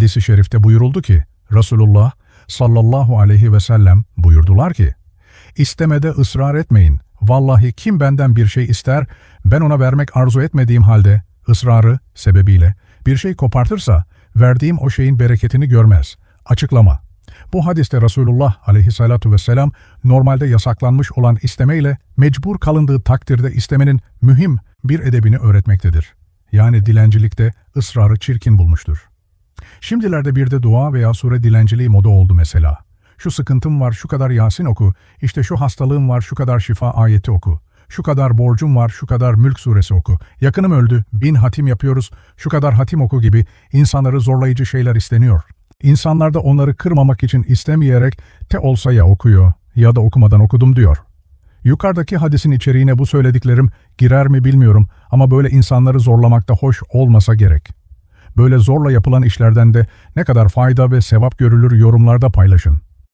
Hadis-i şerifte buyuruldu ki, Resulullah sallallahu aleyhi ve sellem buyurdular ki, İstemede ısrar etmeyin. Vallahi kim benden bir şey ister, ben ona vermek arzu etmediğim halde, ısrarı sebebiyle bir şey kopartırsa, verdiğim o şeyin bereketini görmez. Açıklama. Bu hadiste Resulullah aleyhissalatu vesselam normalde yasaklanmış olan istemeyle mecbur kalındığı takdirde istemenin mühim bir edebini öğretmektedir. Yani dilencilikte ısrarı çirkin bulmuştur. Şimdilerde bir de dua veya sure dilenciliği moda oldu mesela. Şu sıkıntım var, şu kadar Yasin oku, işte şu hastalığım var, şu kadar şifa ayeti oku. Şu kadar borcum var, şu kadar mülk suresi oku. Yakınım öldü, bin hatim yapıyoruz, şu kadar hatim oku gibi insanları zorlayıcı şeyler isteniyor. İnsanlar da onları kırmamak için istemeyerek te olsa ya okuyor ya da okumadan okudum diyor. Yukarıdaki hadisin içeriğine bu söylediklerim girer mi bilmiyorum ama böyle insanları zorlamakta hoş olmasa gerek. Böyle zorla yapılan işlerden de ne kadar fayda ve sevap görülür yorumlarda paylaşın.